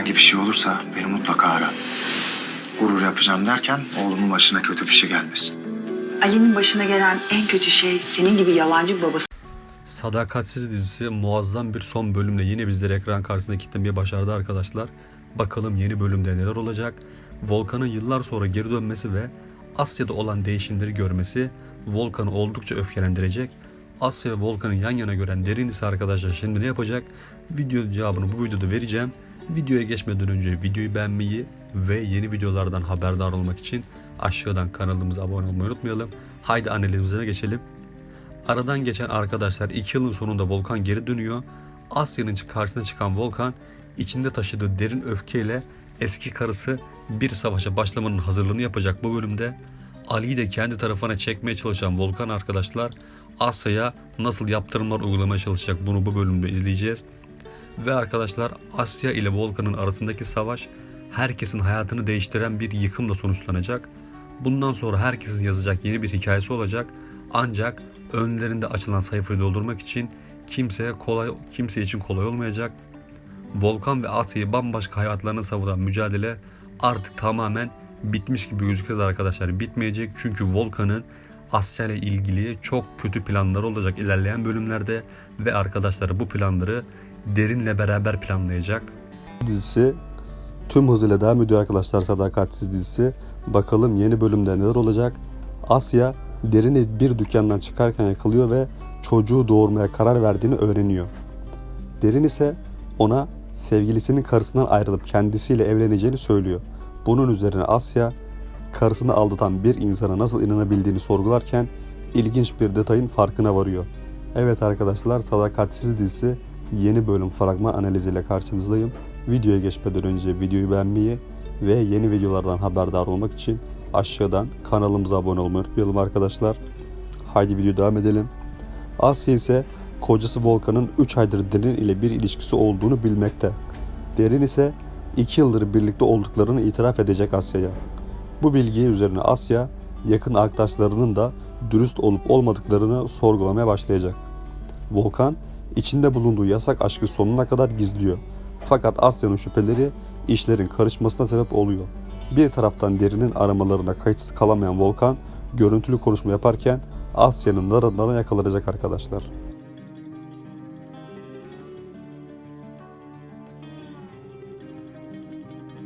herhangi bir şey olursa beni mutlaka ara. Gurur yapacağım derken oğlumun başına kötü bir şey gelmesin. Ali'nin başına gelen en kötü şey senin gibi yalancı bir babası Sadakatsiz dizisi muazzam bir son bölümle yine bizleri ekran karşısında kitlemeyi başardı arkadaşlar. Bakalım yeni bölümde neler olacak? Volkan'ın yıllar sonra geri dönmesi ve Asya'da olan değişimleri görmesi Volkan'ı oldukça öfkelendirecek. Asya ve Volkan'ı yan yana gören derin ise arkadaşlar şimdi ne yapacak? Video cevabını bu videoda vereceğim. Videoya geçmeden önce videoyu beğenmeyi ve yeni videolardan haberdar olmak için aşağıdan kanalımıza abone olmayı unutmayalım. Haydi analizimize geçelim. Aradan geçen arkadaşlar 2 yılın sonunda Volkan geri dönüyor. Asya'nın karşısına çıkan Volkan içinde taşıdığı derin öfkeyle eski karısı bir savaşa başlamanın hazırlığını yapacak bu bölümde. Ali'yi de kendi tarafına çekmeye çalışan Volkan arkadaşlar Asya'ya nasıl yaptırımlar uygulamaya çalışacak bunu bu bölümde izleyeceğiz. Ve arkadaşlar Asya ile Volkan'ın arasındaki savaş herkesin hayatını değiştiren bir yıkımla sonuçlanacak. Bundan sonra herkesin yazacak yeni bir hikayesi olacak. Ancak önlerinde açılan sayfayı doldurmak için kimseye kolay kimse için kolay olmayacak. Volkan ve Asya'yı bambaşka hayatlarına savuran mücadele artık tamamen bitmiş gibi gözüküyor arkadaşlar. Bitmeyecek çünkü Volkan'ın Asya ile ilgili çok kötü planları olacak ilerleyen bölümlerde ve arkadaşlar bu planları derinle beraber planlayacak. dizisi tüm hızıyla devam ediyor arkadaşlar Sadakatsiz dizisi. Bakalım yeni bölümde neler olacak. Asya Derin'i bir dükkandan çıkarken yakalıyor ve çocuğu doğurmaya karar verdiğini öğreniyor. Derin ise ona sevgilisinin karısından ayrılıp kendisiyle evleneceğini söylüyor. Bunun üzerine Asya karısını aldatan bir insana nasıl inanabildiğini sorgularken ilginç bir detayın farkına varıyor. Evet arkadaşlar Sadakatsiz dizisi yeni bölüm fragman analiziyle karşınızdayım. Videoya geçmeden önce videoyu beğenmeyi ve yeni videolardan haberdar olmak için aşağıdan kanalımıza abone olmayı unutmayalım arkadaşlar. Haydi video devam edelim. Asya ise kocası Volkan'ın 3 aydır Derin ile bir ilişkisi olduğunu bilmekte. Derin ise 2 yıldır birlikte olduklarını itiraf edecek Asya'ya. Bu bilgiye üzerine Asya yakın arkadaşlarının da dürüst olup olmadıklarını sorgulamaya başlayacak. Volkan içinde bulunduğu yasak aşkı sonuna kadar gizliyor. Fakat Asya'nın şüpheleri işlerin karışmasına sebep oluyor. Bir taraftan derinin aramalarına kayıtsız kalamayan Volkan görüntülü konuşma yaparken Asya'nın narından yakalanacak arkadaşlar.